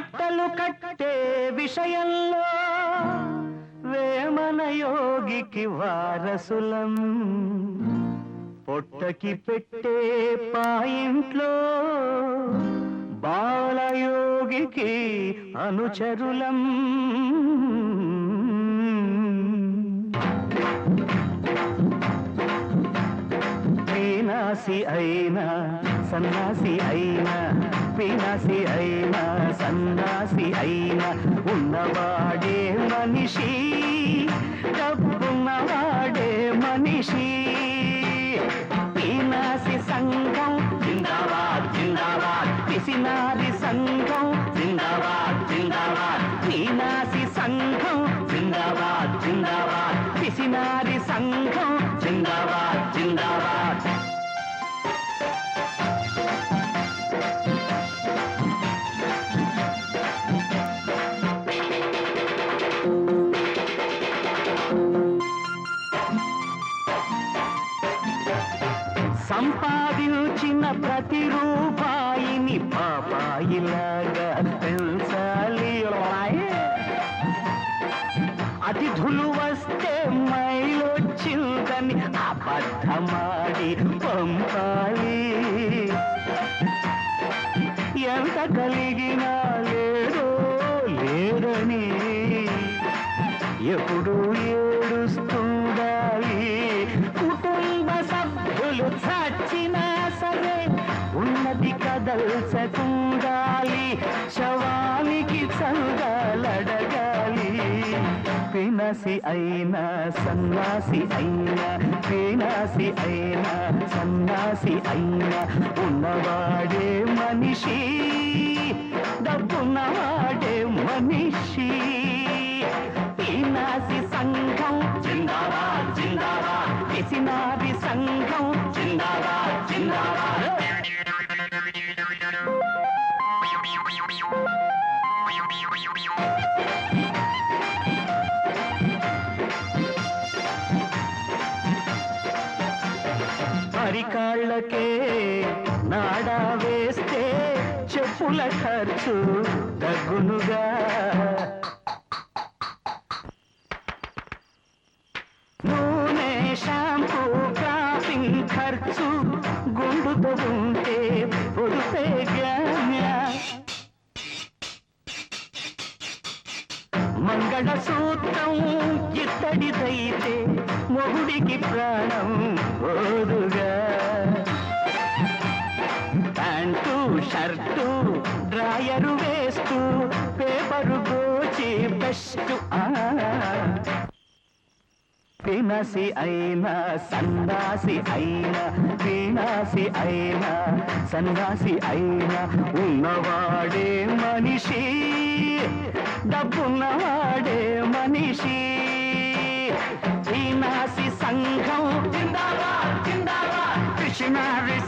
బట్టలు కట్టే విషయంలో వేమన యోగికి వారసులం. పొట్టకి పెట్టే పాయింట్లో బాలయోగికి అనుచరులం. వీనాసి అయినా సన్నాసి అయినా పినాసి అయినా సన్నాసి అయినా ఉన్నవాడే మనిషి డబ్బున్నవాడే మనిషి. వీనాసి సంఘం జిందాబాద్ జిందాబాద్. పిసినారి సంఘం జిందాబాద్ జిందాబాద్. వీనాసి సంఘం జిందాబాద్ జిందాబాద్. పిసినారి సంఘం జిందాబాద్ జిందాబాద్. సంపాదించిన ప్రతి రూపాయిని పాపాయిలాగా పెంచాలి. అతిథులు వస్తే మైలొచ్చిందని అబద్ధమాడి పంపాలి. ఎంత కలిగినా లేదో లేదని ఎప్పుడూ ఏ చచ్చినా సరే ఉన్నది కదల్చకుండాలి శవానికి చందాలడగాలి పినసి అయినా సన్నాసి అయినా పినసి అయినా సన్నాసి అయినా ఉన్నవాడే మనిషి డబ్బున్నవాడే మనిషి. పినాసి సంఘం జిందాబాద్ జిందాబాద్. పిసినారి సంఘం అరికాళ్ళకే నాడా వేస్తే చెప్పుల ఖర్చు తగ్గునుగా నూనె షాంపూ ఖర్చు గుండుతో ఉంటే పొడుపేగా మంగళ సూత్రం ఇత్తడిదైతే మొగుడికి ప్రాణం ఓదుగా ప్యాంటు షర్టు డ్రాయరు వేస్తూ పేపరు గోచి బెస్ట్ పినసి అయినా సన్నాసి అయినా పీనాసి అయినా సన్నాసి అయినా ఉన్నవాడే మనిషి డబ్బున్నవాడే మనిషి. పీనాసి సంఘం జిందాబాద్ జిందాబాద్. కృష్ణారి